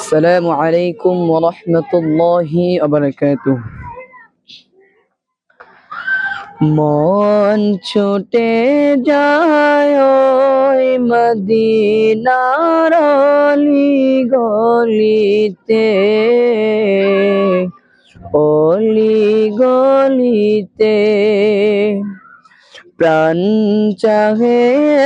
السلام عليكم ورحمة الله وبركاته মন ছুটে যায় ওই মদিনার অলি গলিতে অলি গলিতে প্রাণ চাহে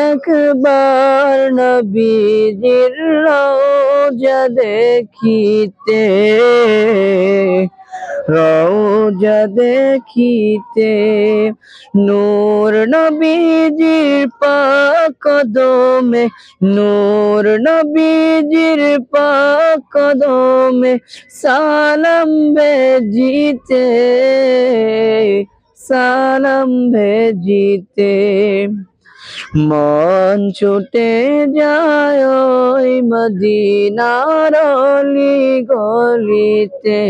একবার নবীজির রওজা দেখিতে। রওজা দেখিতে নূর নবীজির পাক কদমে, নূর নবীজির পাক কদমে সালাম ভেজিতে সালাম ভেজিতে। মন ছুটে যায় ওই মদিনার অলি গলিতে।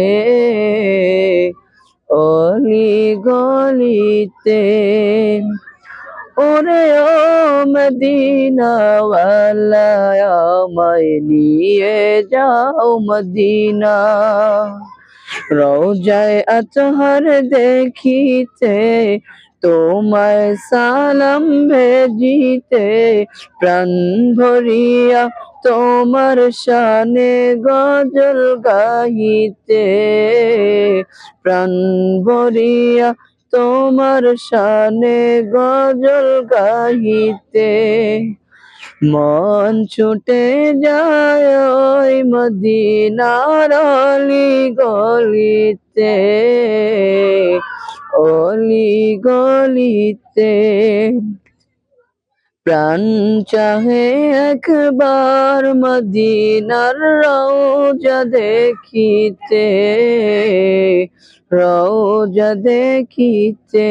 অলি গলিতে। ওরে ও মদিনাওয়ালা, আমায় নিয়ে যাও মদিনা। রোজায় আতহার দেখিতে, তোমায় সালাম ভেজিতে, প্রাণ ভরিয়া তোমার শানে গজল গাইতে, প্রাণ ভরিয়া তোমার শানে গজল গাইতে। মন ছুটে যায় ওই মদিনার অলি গলিতে অলি গলিতে। প্রাণ চাহে একবার মদিনার রওজা দেখিতে রওজা দেখিতে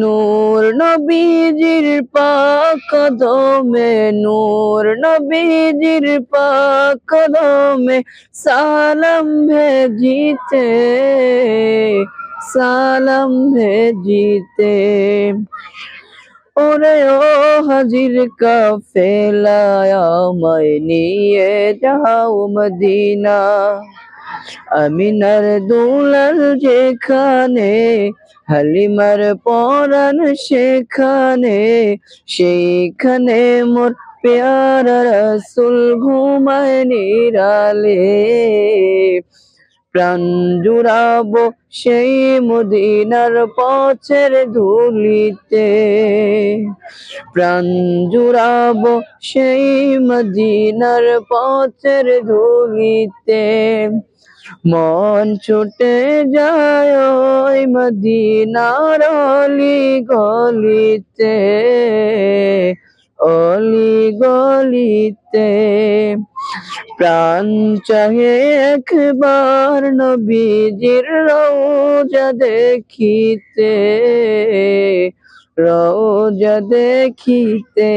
নূর নবীজির পাক কদমে নূর নবীজির পাক কদমে সালাম ভেজিতে সালাম ভেজিতে। ওরে ও হাজির কাফেলা আমায় নিয়ে যাও মদিনা। আমিনার দুলাল যেখানে হালিমার পরাণ সেখানে সেইখানে মোর পেয়ারা রসুল ঘুমায় নিরালে। প্রাণ জুড়াবো সেই মদিনার পথের ধুলিতে। প্রাণ জুড়াবো সেই মদিনার পথের ধুলিতে। মন ছুটে যায় ওই মদিনার অলি গলিতে অলি গলিতে। প্রাণ চাহে একবার নবীজির রৌজা দেখিতে রৌজা দেখিতে।